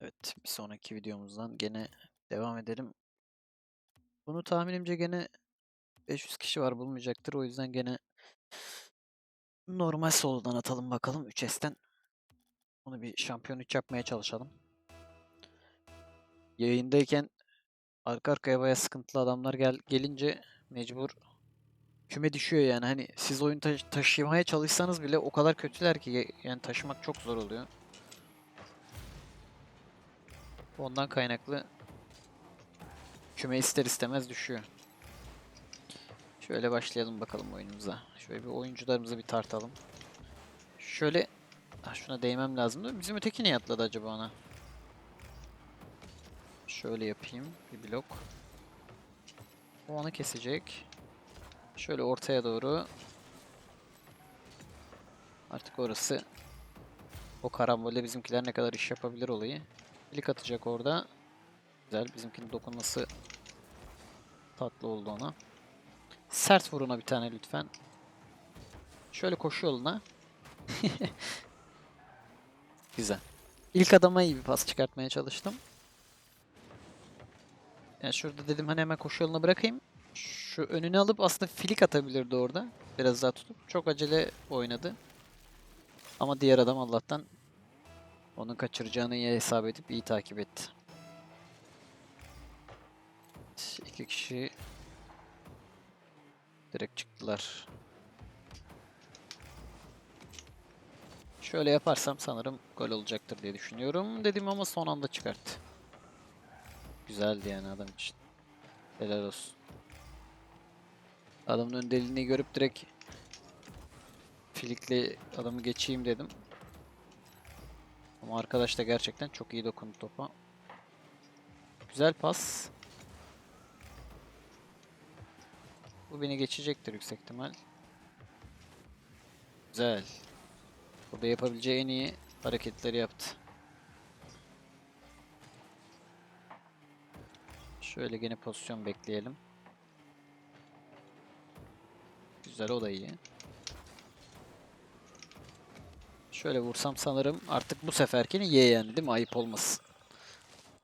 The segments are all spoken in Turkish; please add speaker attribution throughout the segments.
Speaker 1: Evet, bir sonraki videomuzdan gene devam edelim. Bunu tahminimce gene 500 kişi var bulmayacaktır. O yüzden gene normal solodan atalım bakalım 3S'ten. Bunu bir şampiyon 3 yapmaya çalışalım. Yayındayken arka arkaya baya sıkıntılı adamlar gel gelince mecbur küme düşüyor yani. Hani siz oyun taş- taşımaya çalışsanız bile o kadar kötüler ki yani taşımak çok zor oluyor. Ondan kaynaklı küme ister istemez düşüyor. Şöyle başlayalım bakalım oyunumuza. Şöyle bir oyuncularımızı bir tartalım. Şöyle Ah, şuna değmem lazım da bizim öteki niye atladı acaba ona? Şöyle yapayım bir blok. O onu kesecek. Şöyle ortaya doğru. Artık orası o karambolde bizimkiler ne kadar iş yapabilir olayı. Klik atacak orada. Güzel. Bizimkinin dokunması tatlı oldu ona. Sert vuruna bir tane lütfen. Şöyle koşu yoluna. Güzel. İlk adama iyi bir pas çıkartmaya çalıştım. Yani şurada dedim hani hemen koşu yoluna bırakayım. Şu önünü alıp aslında flick atabilirdi orada. Biraz daha tutup. Çok acele oynadı. Ama diğer adam Allah'tan onun kaçıracağını iyi hesap edip iyi takip etti. İki kişi direkt çıktılar. Şöyle yaparsam sanırım gol olacaktır diye düşünüyorum. Dedim ama son anda çıkarttı. Güzeldi yani adam için. Helal olsun. Adamın önderliğini görüp direkt filikle adamı geçeyim dedim. Ama arkadaş da gerçekten çok iyi dokundu topa. Güzel pas. Bu beni geçecektir yüksek ihtimal. Güzel. Burada yapabileceği en iyi hareketleri yaptı. Şöyle gene pozisyon bekleyelim. Güzel o da iyi. Şöyle vursam sanırım artık bu seferkini ye mi? Ayıp olmasın.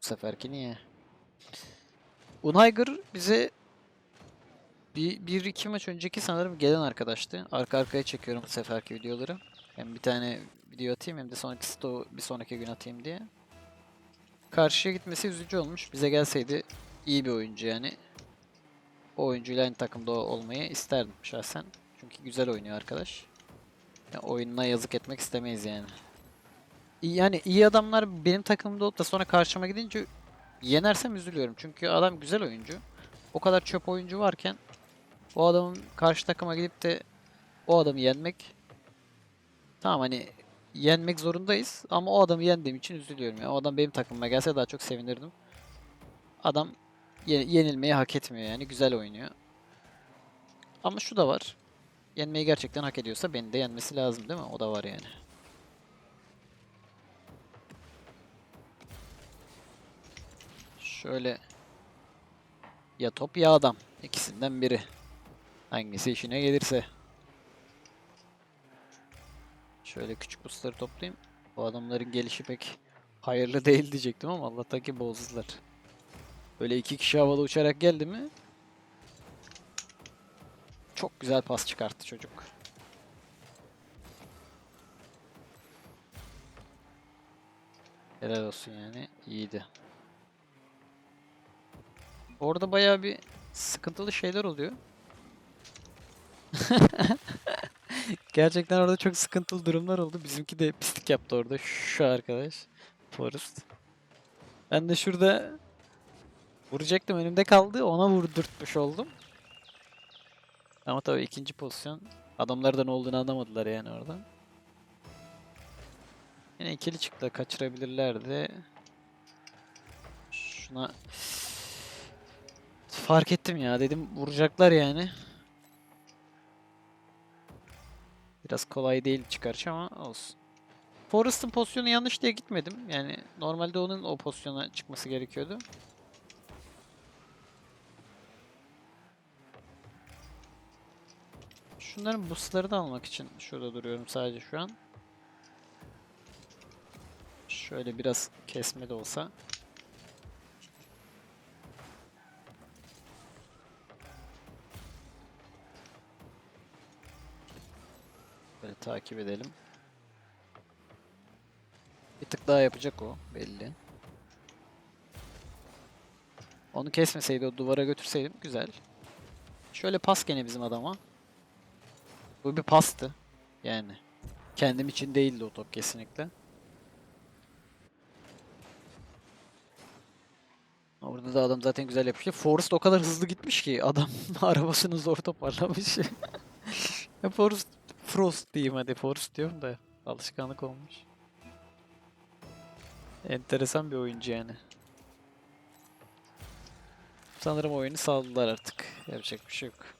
Speaker 1: Bu seferkini ye. Unhygger bize bir, bir iki maç önceki sanırım gelen arkadaştı. Arka arkaya çekiyorum bu seferki videoları. Hem bir tane video atayım hem de sonraki sto bir sonraki gün atayım diye. Karşıya gitmesi üzücü olmuş. Bize gelseydi iyi bir oyuncu yani. O oyuncuyla aynı takımda olmayı isterdim şahsen. Çünkü güzel oynuyor arkadaş. Oyununa yazık etmek istemeyiz yani. Yani iyi adamlar benim takımda olup da sonra karşıma gidince yenersem üzülüyorum. Çünkü adam güzel oyuncu. O kadar çöp oyuncu varken o adamın karşı takıma gidip de o adamı yenmek tamam hani yenmek zorundayız ama o adamı yendiğim için üzülüyorum. Yani o adam benim takımıma gelse daha çok sevinirdim. Adam ye- yenilmeyi hak etmiyor yani güzel oynuyor. Ama şu da var. Yenmeyi gerçekten hak ediyorsa beni de yenmesi lazım değil mi? O da var yani. Şöyle ya top ya adam. İkisinden biri. Hangisi işine gelirse. Şöyle küçük boostları toplayayım. Bu adamların gelişi pek hayırlı değil diyecektim ama Allah'tan ki bozdular. Böyle iki kişi havada uçarak geldi mi? Çok güzel pas çıkarttı çocuk. Helal olsun yani. iyiydi. Orada bayağı bir sıkıntılı şeyler oluyor. Gerçekten orada çok sıkıntılı durumlar oldu. Bizimki de pislik yaptı orada. Şu arkadaş. Forrest. Ben de şurada vuracaktım önümde kaldı. Ona vurdurtmuş oldum. Ama tabii ikinci pozisyon adamlar da ne olduğunu anlamadılar yani orada. Yine ikili çıktı. Kaçırabilirlerdi. Şuna fark ettim ya dedim vuracaklar yani. Biraz kolay değil çıkarış ama olsun. Forrest'ın pozisyonu yanlış diye gitmedim. Yani normalde onun o pozisyona çıkması gerekiyordu. Şunların boostları da almak için şurada duruyorum sadece şu an. Şöyle biraz kesme de olsa. Böyle takip edelim. Bir tık daha yapacak o belli. Onu kesmeseydi o duvara götürseydim güzel. Şöyle pas gene bizim adama. Bu bir pastı. Yani. Kendim için değildi o top kesinlikle. Orada da adam zaten güzel yapmış. Forrest o kadar hızlı gitmiş ki adam arabasını zor toparlamış. Forrest, Frost diyeyim hadi Forrest diyorum da alışkanlık olmuş. Enteresan bir oyuncu yani. Sanırım oyunu saldılar artık. Yapacak bir şey yok.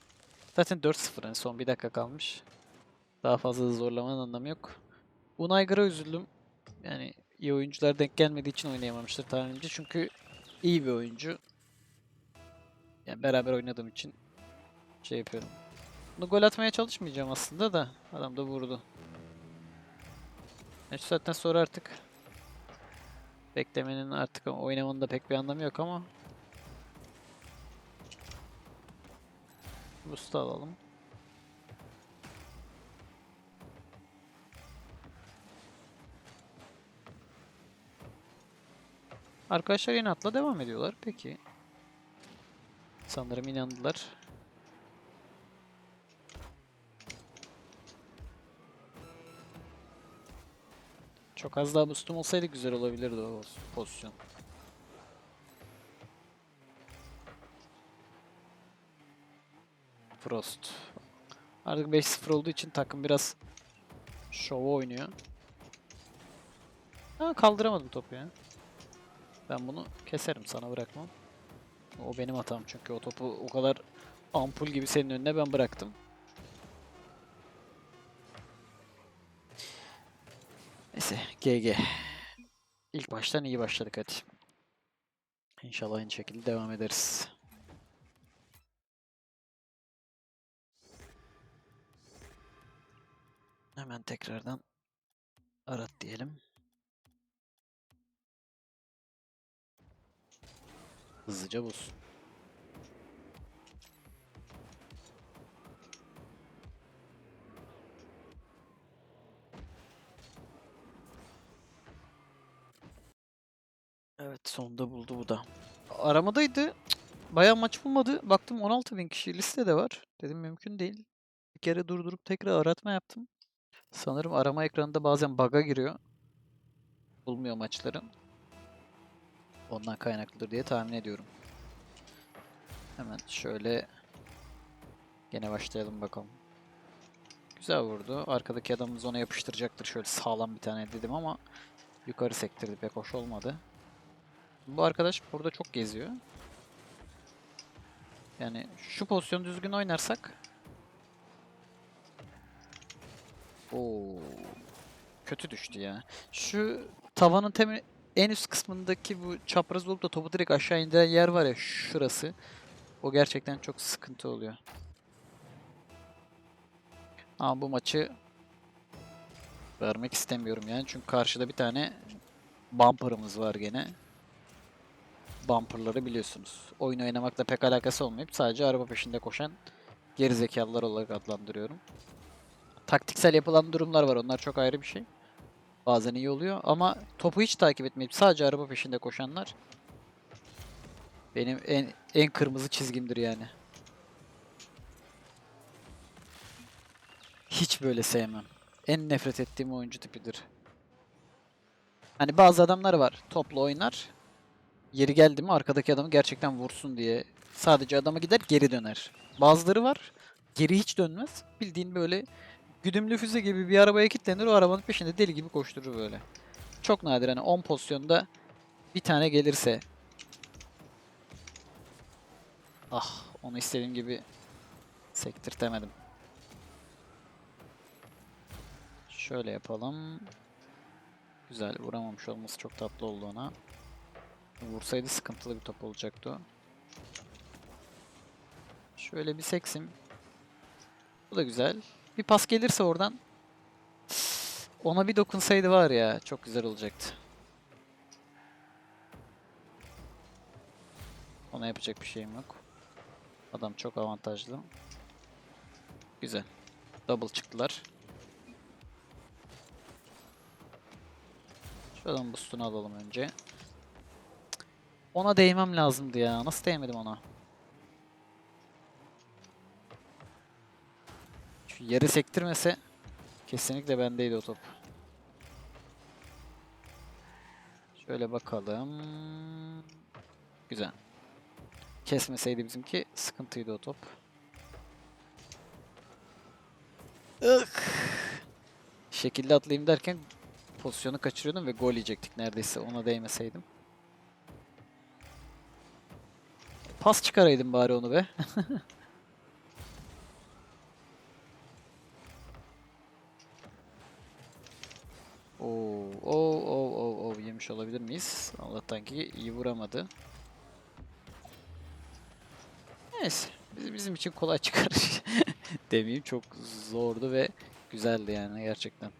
Speaker 1: Zaten 4-0 yani son bir dakika kalmış. Daha fazla da zorlamanın anlamı yok. Unaygar'a üzüldüm. Yani iyi oyuncular denk gelmediği için oynayamamıştır tahminimce. Çünkü iyi bir oyuncu. Yani beraber oynadığım için şey yapıyorum. Bunu gol atmaya çalışmayacağım aslında da adam da vurdu. Yani şu saatten sonra artık beklemenin artık oynamanın da pek bir anlamı yok ama Boost'u alalım. Arkadaşlar inatla devam ediyorlar. Peki. Sanırım inandılar. Çok az daha boostum olsaydı güzel olabilirdi o pozisyon. Frost. Artık 5-0 olduğu için takım biraz şovu oynuyor. Ha kaldıramadım topu ya. Ben bunu keserim sana bırakmam. O benim hatam çünkü o topu o kadar ampul gibi senin önüne ben bıraktım. Neyse GG. İlk baştan iyi başladık hadi. İnşallah aynı şekilde devam ederiz. Hemen tekrardan arat diyelim. Hızlıca buz. Evet sonunda buldu bu da. Aramadaydı. Bayağı maç bulmadı. Baktım 16 bin kişi listede var. Dedim mümkün değil. Bir kere durdurup tekrar aratma yaptım. Sanırım arama ekranında bazen bug'a giriyor. Bulmuyor maçları. Ondan kaynaklıdır diye tahmin ediyorum. Hemen şöyle gene başlayalım bakalım. Güzel vurdu. Arkadaki adamımız ona yapıştıracaktır. Şöyle sağlam bir tane dedim ama yukarı sektirdi. Pek hoş olmadı. Bu arkadaş burada çok geziyor. Yani şu pozisyonu düzgün oynarsak Oo. Kötü düştü ya. Şu tavanın temi en üst kısmındaki bu çapraz olup da topu direkt aşağı indiren yer var ya şurası. O gerçekten çok sıkıntı oluyor. Ama bu maçı vermek istemiyorum yani çünkü karşıda bir tane bumper'ımız var gene. Bumper'ları biliyorsunuz. Oyun oynamakla pek alakası olmayıp sadece araba peşinde koşan gerizekalılar olarak adlandırıyorum. Taktiksel yapılan durumlar var. Onlar çok ayrı bir şey. Bazen iyi oluyor ama topu hiç takip etmeyip sadece araba peşinde koşanlar benim en en kırmızı çizgimdir yani. Hiç böyle sevmem. En nefret ettiğim oyuncu tipidir. Hani bazı adamlar var. Topla oynar. Yeri geldi mi arkadaki adamı gerçekten vursun diye. Sadece adama gider geri döner. Bazıları var. Geri hiç dönmez. Bildiğin böyle güdümlü füze gibi bir arabaya kilitlenir. O arabanın peşinde deli gibi koşturur böyle. Çok nadir hani 10 pozisyonda bir tane gelirse. Ah onu istediğim gibi sektirtemedim. Şöyle yapalım. Güzel vuramamış olması çok tatlı oldu ona. Vursaydı sıkıntılı bir top olacaktı. Şöyle bir seksim. Bu da güzel. Bir pas gelirse oradan ona bir dokunsaydı var ya çok güzel olacaktı. Ona yapacak bir şeyim yok. Adam çok avantajlı. Güzel. Double çıktılar. Şu adamın boostunu alalım önce. Ona değmem lazımdı ya. Nasıl değmedim ona? Yeri sektirmese kesinlikle bendeydi o top. Şöyle bakalım. Güzel. Kesmeseydi bizimki sıkıntıydı o top. Ih. Şekilde atlayayım derken pozisyonu kaçırıyordum ve gol yiyecektik neredeyse ona değmeseydim. Pas çıkaraydım bari onu be. Oo, oo, oo, oo, oo, yemiş olabilir miyiz? Allah'tan ki iyi vuramadı. Neyse, biz- bizim için kolay çıkar. Demeyeyim çok zordu ve güzeldi yani gerçekten.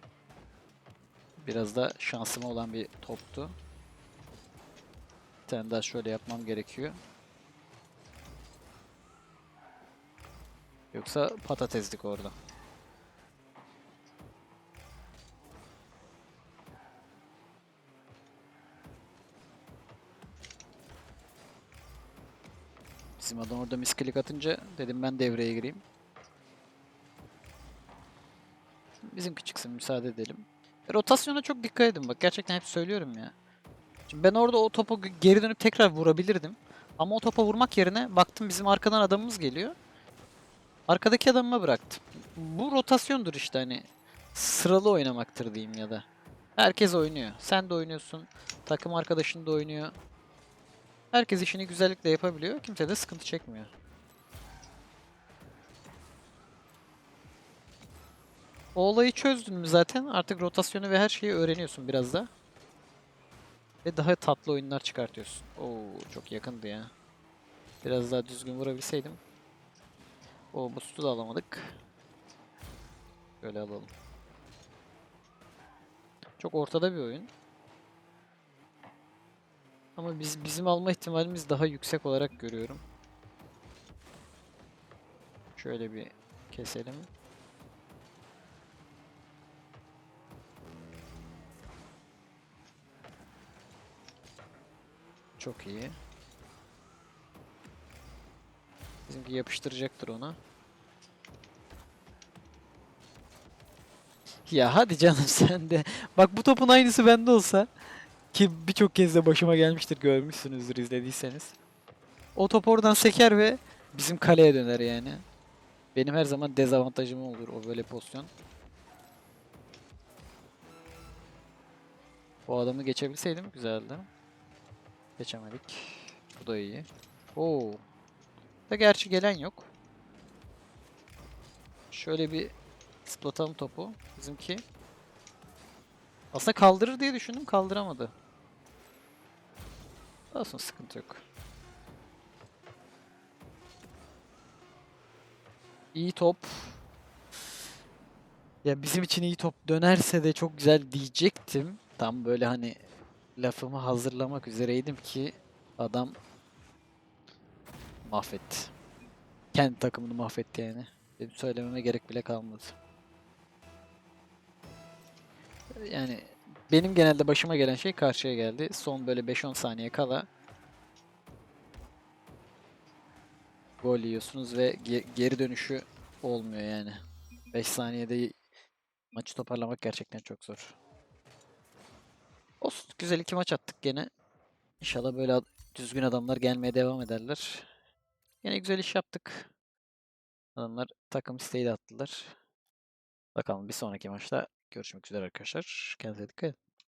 Speaker 1: Biraz da şansıma olan bir toptu. Bir tane daha şöyle yapmam gerekiyor. Yoksa patateslik orada. Bizim adam orada misklik atınca dedim ben devreye gireyim. Bizimki çıksın müsaade edelim. Rotasyona çok dikkat edin bak gerçekten hep söylüyorum ya. Şimdi ben orada o topu geri dönüp tekrar vurabilirdim. Ama o topa vurmak yerine baktım bizim arkadan adamımız geliyor. Arkadaki adamıma bıraktım. Bu rotasyondur işte hani sıralı oynamaktır diyeyim ya da. Herkes oynuyor. Sen de oynuyorsun. Takım arkadaşın da oynuyor. Herkes işini güzellikle yapabiliyor. Kimse de sıkıntı çekmiyor. O olayı çözdün mü zaten artık rotasyonu ve her şeyi öğreniyorsun biraz da. Ve daha tatlı oyunlar çıkartıyorsun. Oo çok yakındı ya. Biraz daha düzgün vurabilseydim. O boost'u da alamadık. Böyle alalım. Çok ortada bir oyun. Ama biz bizim alma ihtimalimiz daha yüksek olarak görüyorum. Şöyle bir keselim. Çok iyi. Bizimki yapıştıracaktır ona. Ya hadi canım sen de. Bak bu topun aynısı bende olsa ki birçok kez de başıma gelmiştir görmüşsünüzdür izlediyseniz. O top oradan seker ve bizim kaleye döner yani. Benim her zaman dezavantajım olur o böyle pozisyon. O adamı geçebilseydim güzeldi. Geçemedik. Bu da iyi. Oo. Da gerçi gelen yok. Şöyle bir zıplatalım topu. Bizimki. Aslında kaldırır diye düşündüm kaldıramadı. Olsun sıkıntı yok. İyi top. Ya bizim için iyi top dönerse de çok güzel diyecektim. Tam böyle hani lafımı hazırlamak üzereydim ki adam mahvetti. Kendi takımını mahvetti yani. Benim söylememe gerek bile kalmadı. Yani benim genelde başıma gelen şey karşıya geldi. Son böyle 5-10 saniye kala gol yiyorsunuz ve ge- geri dönüşü olmuyor yani. 5 saniyede maçı toparlamak gerçekten çok zor. Olsun güzel iki maç attık gene. İnşallah böyle ad- düzgün adamlar gelmeye devam ederler. Yine güzel iş yaptık. Adamlar takım isteği de attılar. Bakalım bir sonraki maçta görüşmek üzere arkadaşlar. Kendinize dikkat edin.